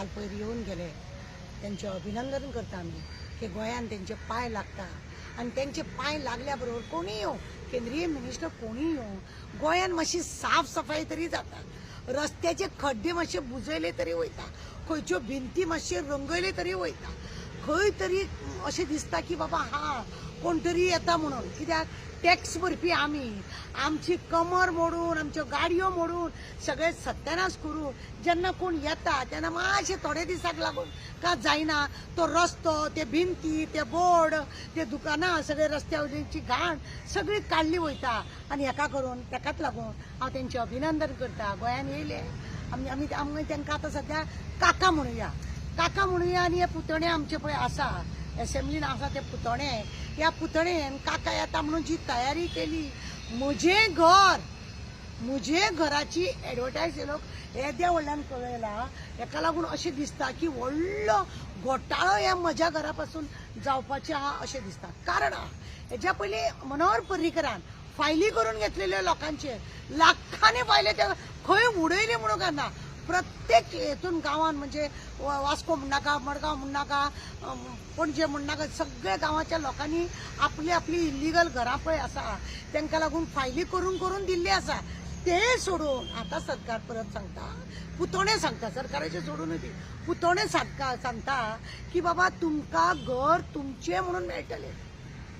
काल पयर येऊन गेले. त्यांचे अभिनंदन करता आमी की गोंयान तेंचे पांय लागता. आनी तेंचे पांय लागल्या बरोबर येऊ येवं हो, केंद्रीय मिनिस्टर कोणीय येवं हो, गोंयान मातशी साफ सफाई तरी जाता. रस्त्याचे खड्डे मातशे बुजयले तरी वयता खंयच्यो भिंती मातशे रंगयले तरी वयता खंय तरी अशें दिसता की बाबा हा कोण तरी येता म्हणून. कित्याक? टॅक्स भरपी आमी आमची कमर मोडून आमच्यो गाडयो मोडून सगळे सत्यानाश करून जेन्ना कोण येता तेन्ना मातशे थोडे दिसाक लागून का जायना तो रस्तो ते भिंती ते बोर्ड ते दुकानां सगळे रस्त्यावरची घाण सगळी काडली वयता. आनी हेका करून तेकाच लागून हांव तेंचे अभिनंदन करता. गोंयान येयले. आमी आमी आमी तेंकां आतां सद्या काका म्हणुया. काका म्हणुया आनी हे पुतणे आमचे पळय आसा. असेंब्लीन आसा ते पुतणे ह्या पुतणेन काका येता म्हणून जी तयारी केली म्हजें घर म्हजे घराची एडवर्टायज लोक येद्या व्हडल्यान कळयला हेका लागून अशें दिसता की व्हडलो घोटाळो हे म्हज्या घरा पासून जावपाचें आहा अशें दिसता. कारण हेज्या हेच्या पयलीं मनोहर पर्रीकरान फायली करून घेतलेल्यो लोकांचे लाखांनी फायले ते खंय उडयली म्हणून काय ना प्रत्येक हेतून गांवान म्हणजे वास्को म्हणनाका मडगांव मुंडाका पणजे म्हणनाका सगळ्या गांवाच्या लोकांनी आपली आपली इलिगल घरां पळय आसा तांकां लागून फायली करून करून दिल्ली आसा ते सोडून आता सरकार परत सांगता पुतोणे सांगता सरकाराचे सोडून दी पुतोणे सांगता सांगता की बाबा तुमकां घर तुमचें म्हणून मेळटलें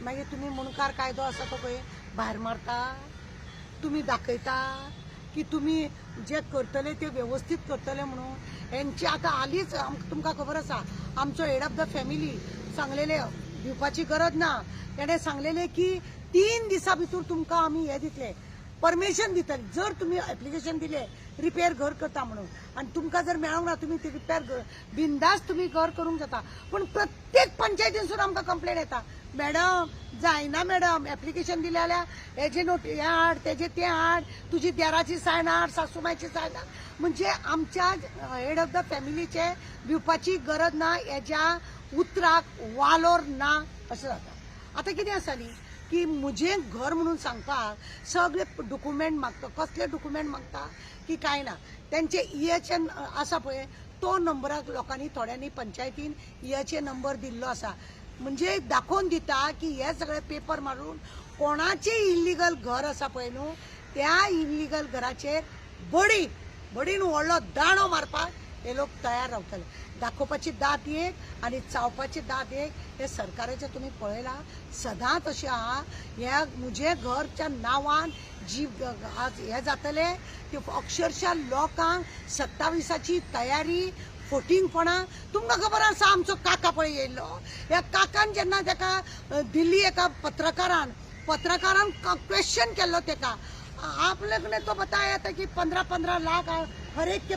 मागीर म्हणजे तुमी मुणकार कायदो आसा तो पळय भायर मारता तुम्ही दाखयता की तुम्ही जे करतले ते व्यवस्थित करतले म्हणून. यांची आता आलीच तुमकां खबर आसा आमचो हेड ऑफ द फॅमिली सांगलेले दिवपाची गरज ना. तेणे सांगलेले की तीन दिसा भितर तुमकां आमी हे दितले परमिशन दितले. जर तुम्ही एप्लिकेशन दिले रिपेअर घर करता म्हणून. आणि तुमकां जर मेळोंक ना तुमी ते रिपेअर बिंदास तुम्ही घर करूंक जाता. पूण प्रत्येक पंचायतीनसून आमकां कंप्लेन येता. मॅडम जायना मॅडम. एप्लिकेशन दिले जाल्यार हेजे नोटी हे हाड त्याचे ते हाड तुजी देराची सायन हाड सासूमायची सायन हाड म्हणजे आमच्या हेड ऑफ द फॅमिलीचे दिवपाची गरज ना हेज्या उतराक वालोर ना अशें जाता. आतां कितें आसा न्ही की म्हजें घर म्हणून सांगपाक सगळे डॉक्युमेंट मागता. कसले डॉक्युमेंट मागता? की कांय ना तेंचे इएचएन आसा पळय तो नंबराक लोकांनी थोड्यांनी पंचायतीन इएचए नंबर दिल्लो आसा म्हणजे दाखोवन दिता की हे सगळे पेपर मारून कोणाचें इल्लिगल घर आसा पळय न्हू त्या इल्लिगल घराचेर बडी बडीन व्हडलो दाणो मारपाक हे लोक तयार रावतले दाखोवपाची दात एक आनी चावपाची दात एक हे सरकाराचे तुमी पळयला सदांच अशें आहा. ह्या म्हजे घरच्या नांवान जी आज हे जातले ते अक्षरशः लोकांक सत्ताविसाची तयारी फोटींगपणां तुमकां खबर आसा आमचो काका पळय येयल्लो? ह्या काकान जेन्ना ताका दिल्ली एका पत्रकारान पत्रकारान क्वेश्चन केल्लो तेका. आप लोग ने तो बताया था कि पंद्रह पंद्रह लाख हर एक के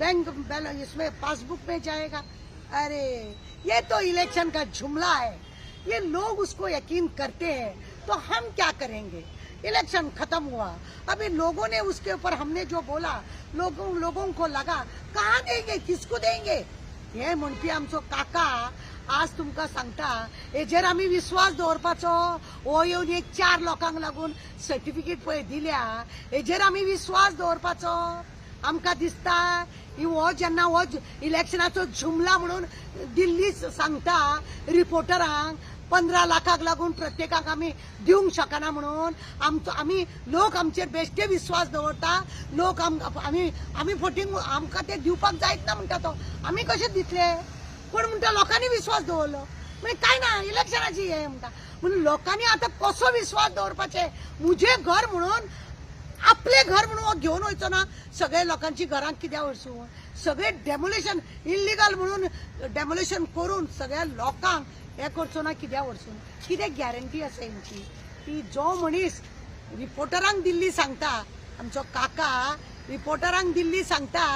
बैंक बैलेंस इसमें पासबुक में जाएगा. अरे, ये तो इलेक्शन का जुमला है. ये लोग उसको यकीन करते हैं. तो हम क्या करेंगे? इलेक्शन खत्म हुआ। अभी लोगों ने उसके ऊपर हमने जो बोला लोगों लोगों को लगा कहाँ देंगे किसको देंगे? हे म्हणपी आमचो काका आज तुमकां सांगता हेजेर आमी विश्वास दवरपाचो हो येवन एक चार लोकांक लागून सर्टिफिकेट पळय दिल्या हेजेर आमी विश्वास दवरपाचो आमकां दिसता हो जेन्ना हो इलेक्शनाचो जुमला म्हणून दिल्ली सांगता रिपोर्टरांक पंदरा लाखाक लागून प्रत्येकाक आमी दिवंक शकना म्हणून आमचो आमी लोक आमचेर बेश्टे विश्वास दवरता लोक आम आमी आमी फोटींग आमकां ते दिवपाक जायत ना म्हणटा तो. आमी कशें दितले? कोण म्हणटा लोकांनी विश्वास दवरलो. म्हणजे काय ना इलेक्शनाची हे म्हणटा. म्हणून लोकांनी आता कसो विश्वास दवरपाचे? मुझे घर म्हणून आपले घर म्हणून हो घेवन वयचो ना. सगळे लोकांची घरांत कित्याक वरसूं सगळे डेमोलेशन इल्लिगल म्हणून डेमोलेशन करून सगळ्या लोकांक हे करचो ना किद्या वरसून? कितें गॅरंटी आसा हेंची की जो मनीस रिपोर्टरांक दिल्ली सांगता आमचो काका रिपोर्टरांक दिल्ली सांगता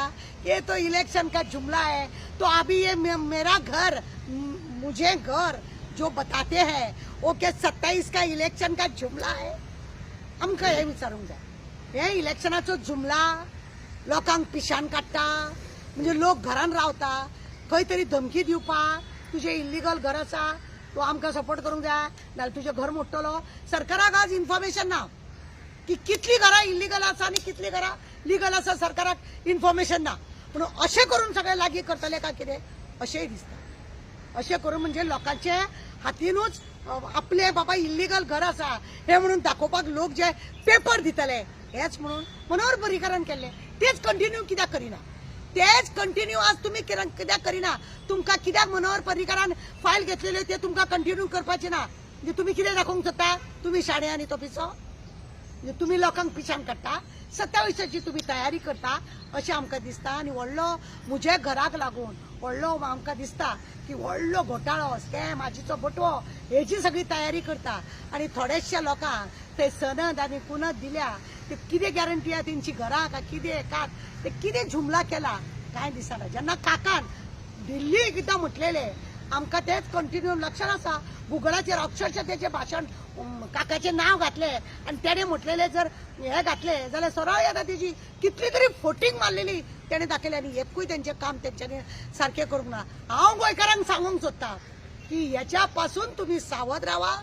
ये तो इलेक्शन का जुमला है तो अभी ये मेरा घर मुझे घर जो बताते हैं वो क्या सत्ताईस का इलेक्शन का जुमला है? आमकां हे विचारूंक जाय हे इलेक्शनाचो जुमला लोकांक पिशान काडटा. म्हणजे लोक घरान रावता. खंय तरी धमकी दिवपाक तुजें इल्लिगल घर आसा तूं आमकां सपोर्ट करूंक जाय. नाल्यार तुजें घर मोडटलो. सरकाराक आज इन्फॉर्मेशन ना. की कितली घरां इल्लिगल आसा आनी कितली घरां लिगल आसा सरकाराक इन्फॉर्मेशन ना. पूण अशें करून सगळें लागीं करतले काय कितें? अशेंय दिसता. अशें करून म्हणजे लोकांचे हातीनूच आपले बाबा इल्लिगल घर आसा. हे म्हणून दाखोवपाक लोक जे पेपर दितले हेच म्हणून मनोहर पर्रीकरान केल्लें तेच कंटिन्यू कित्याक करिना. तेच कंटिन्यू आज तुमी कित्याक कित्याक करिना. तुमकां कित्याक मनोहर पर्रीकरान फायल घेतलेले ते तुमकां कंटिन्यू करपाचे ना. म्हणजे तुमी कितें दाखोवंक सोदता तुमी शाणे आनी तो पिसो. म्हणजे तुम्ही लोकांक पिशान काडटा सत्तावीसाची तुम्ही तयारी करता. अशें आमकां दिसता आनी व्हडलो म्हज्या घराक लागून व्हडलो आमकां दिसता की व्हडलो घोटाळो स्कॅम आजीचो बटवो हेची सगळी तयारी करता. आनी थोड्याशा लोकांक ते सनद आनी पुनद दिल्या ते कितें गॅरंटी आहे तेंची घरा काय कितें का? ते कितें झुमला केला? कांय दिसना जेन्ना काकान दिल्ली एकदां म्हटलेले आमकां तेच कंटिन्यू लक्षात आसा गुगलाचेर अक्षरशः तेचें भाशण काकाचे काकाचें नांव घातलें. आनी तेणें म्हटलेलें जर हें घातलें जाल्यार सरळ येता तेजी कितली तरी फोटींग मारलेली तेणें दाखयली आनी एकूय तेंचें काम तेंच्यांनी सारकें करूंक ना हांव गोंयकारांक सांगूंक सोदतां की हेच्या पासून तुमी सावध रावा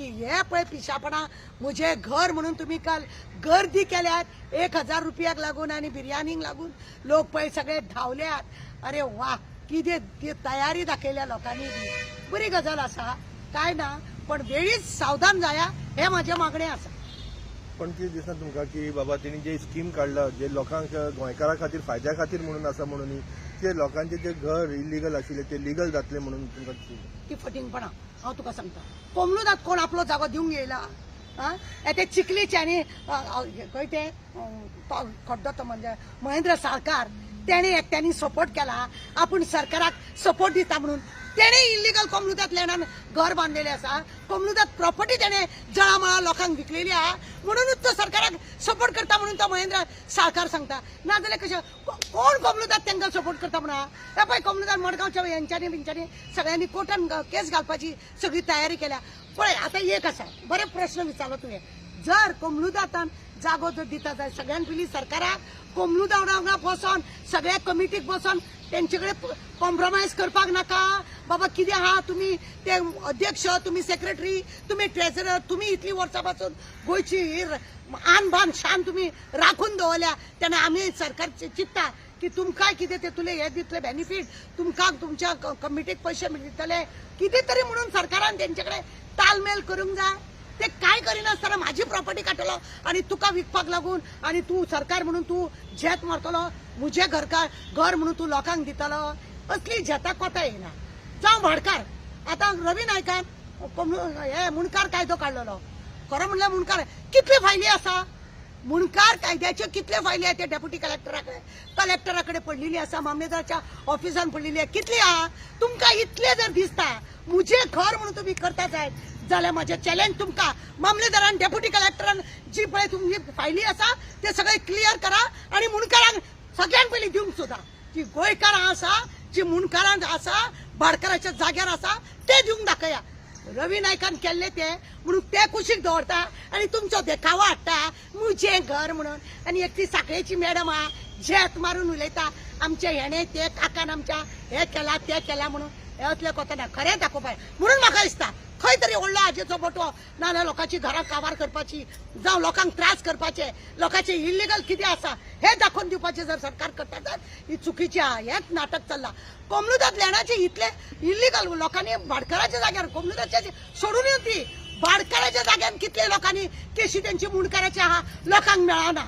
की हे पळय पिशापणा. म्हजें घर म्हणून तुमी काल गर्दी केल्यात. एक हजार रुपयाक लागून आनी बिर्याणीक लागून. लोक पळय सगळे धांवल्यात. अरे वा कितें ती तयारी दाखयल्या लोकांनी. बरी गजाल आसा काय ना पण वेळीच सावधान जाया हे म्हाजें मागणें आसा पण कितें दिसना तुमकां की बाबा तेणी जे स्कीम काडला जे लोकांक गोंयकारा खातीर फायद्या खातीर म्हणून आसा म्हणून ते लोकांचे जे घर इलिगल आशिल्ले ते लिगल जातले म्हणून तुमकां? ती फटिंगपणा. हांव तुका सांगता. कोमलुदाक कोण आपलो जागो दिवंक येयला? आं? ते चिखलीचे आनी अ, खंय ते? खड्डो तो म्हणजे महेंद्र साळकार. तेणे एकट्यानी सपोर्ट केला. आपूण सरकाराक सपोर्ट दिता म्हणून. तेणे इलिगल कोमलुदात लेणान घर बांधलेले आसा कोमलुदात प्रॉपर्टी तेणे जळामळा लोकांक विकलेली आहा. म्हणूनच तो सरकाराक सपोर्ट करता म्हणून तो महेंद्र साळकार सांगता. नाजाल्यार कशें? कोण कोमलुदात तांकां सपोर्ट करता म्हणा? हे पळय कोमलुदात मडगांवच्या यांच्यानी बिंच्यानी सगळ्यांनी कोर्टान केस घालपाची सगळी तयारी केल्या. पळय आतां एक आसा बरे प्रश्न विचारलो तुवें जर कोमलुदातान जागो जर दिता जाल्यार सगळ्यान पयलीं सरकाराक कोमलुदा वांगडा बसोन सगळ्या कमिटीक बसोन तेंचे कडेन कॉम्प्रोमायज करपाक नाका. बाबा कितें आहा तुमी ते अध्यक्ष तुमी सेक्रेटरी तुमी ट्रेझरर तुमी इतलीं वर्सां पासून गोंयची ही आन बान शान तुमी राखून दवरल्या. तेन्ना आमी सरकार चि- चिंतता की तुमकां कितें ते तुले हे दितले बेनिफीट तुमकां तुमच्या क- कमिटीक पयशे दितले कितें तरी म्हणून सरकारान तेंचे कडेन तालमेल करूंक जाय. ते काय करिनासतना माझी प्रॉपर्टी काडटलो आणि तुका विकपाक लागून? आणि तू सरकार म्हणून तू झेत मारतलो म्हजें घरकार घर म्हणून तू लोकांक दितलो असली झेतां कोता येना जावं भाडकार आतां रवी नायकान हे मुणकार कायदो काडलेलो खरो म्हणल्यार मुणकार कितले फायली आसा मुणकार कायद्याच्यो कितले फायली आहा ते डेप्युटी कलेक्टराकडे कडेन कडेन पडलेली आसा मामलेदाराच्या ऑफिसान पडलेली आहे. कितली आहा तुमकां इतले जर दिसता म्हजें घर म्हणून तुमी करता जायत जाल्यार म्हजें चॅलेंज तुमकां. मामलेदारान डेप्युटी कलेक्टरान जी पळय तुमची फायली आसा ते सगळे क्लियर करा आनी मुणकारांक सगळ्यांक पयलीं दिवंक सोदा. जी गोंयकारां आसा जी मुणकारां आसा भाडकाराच्या जाग्यार आसा ते दिवंक दाखया. रवी नायकान केल्ले ते म्हणून ते कुशीक दवरता आनी तुमचो देखावो हाडटा. मुजें घर म्हणून. आनी एक ती साखळेची मॅडम आहा झेत मारून उलयता आमचे हेणे ते काकान आमच्या हे केला ते केला म्हणून. हे असले कोताना खरें दाखोवपाक म्हणून म्हाका दिसता खंय तरी व्हडलो आजेचो बटवो ना लोकांची घरां काबार करपाची जावं लोकांक त्रास करपाचे. लोकांचे इल्लिगल कितें आसा हे दाखोवन दिवपाचे जर सरकार करता तर ही चुकीची आहा. हेच नाटक चल्ला. कोमलुदात लेणाचें इतले इल्लिगल लोकांनी भाडकाराच्या जाग्यार कोमलुदाचे सोडून ती भाडकाराच्या जाग्यार कितले लोकांनी केशी तेंची मुणकाराची आहा? लोकांक मेळना.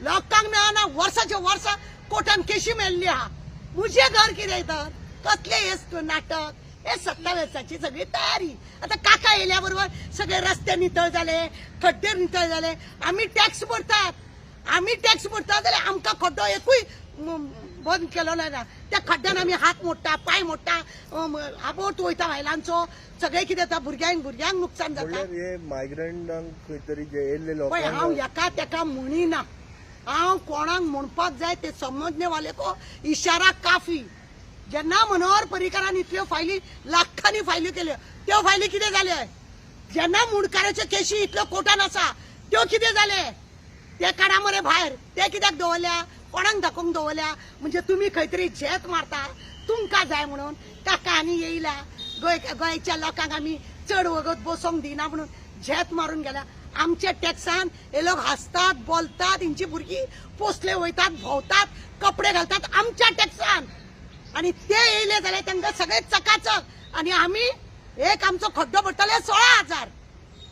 लोकांक मेळना वर्साच्या वर्सां कोर्टान केशी मेळ्ळी आहा? म्हजें घर कितें तर? कसले हे नाटक? हे सत्तावेसाची सगळी तयारी. आता काका येयल्या बरोबर सगळे रस्ते नितळ झाले खड्डे नितळ झाले. आम्ही टॅक्स भरतात. आम्ही टॅक्स भरतात. जाल्यार आमकां खड्डो एकूय बंद केलो ना. त्या खड्ड्यान आमी हात मोडटा पाय मोडटा आबोट वयता बायलांचो सगळे कितें जाता भुरग्यांक भुरग्यांक नुकसान जाता. मायग्रंटांक खंय तरी जे येयल्ले पळय हांव एका तेका म्हणिना. हांव कोणाक म्हणपाक जाय ते समजने वाले को इशारा काफी. जेन्ना मनोहर पर्रीकरान इतल्यो फायली लाखांनी फायली केल्यो. त्यो फायली कितें जाल्यो जेन्ना मुणकाराच्यो केशी इतल्यो कोटान आसा त्यो कितें जाले ते काडा मरे भायर ते कित्याक दवरल्या कोणाक दाखोवंक दवरल्या म्हणजे तुमी खंय तरी झेत मारता तुमकां जाय म्हणून काका आनी येयला गोंय गोंयच्या लोकांक आमी चड वगत बसोंक दिना म्हणून झेत मारून गेल्या. आमच्या टॅक्सान हे लोक हसतात बोलतात हिंची भुरगीं पोसले वयतात भोंवतात कपडे घालतात आमच्या टॅक्सान. आणि ते येयले जाल्यार त्यांना सगळे चकाचक आणि आम्ही एक आमचो खड्डो भरतले सोळा हजार.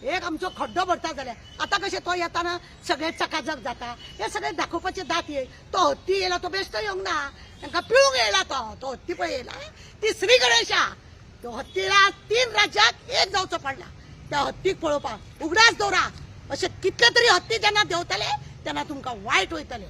एक आमचो खड्डो भरता जाल्यार आतां कशें तो येताना सगळे चकाचक जाता हे सगळे दाखोवपाचे दात ये. तो हत्ती येयला तो बेश्टो येवंक ना. तांकां पिळूंक येयला तो. तो हत्ती पळय येयला ती श्री गणेशा. तो हत्तीला तीन राज्याक एक जावचो पडला. त्या हत्तीक पळोवपाक उगडास दवरा अशे कितले तरी हत्ती जेन्ना देंवतले तेन्ना तुमकां वायट वयतले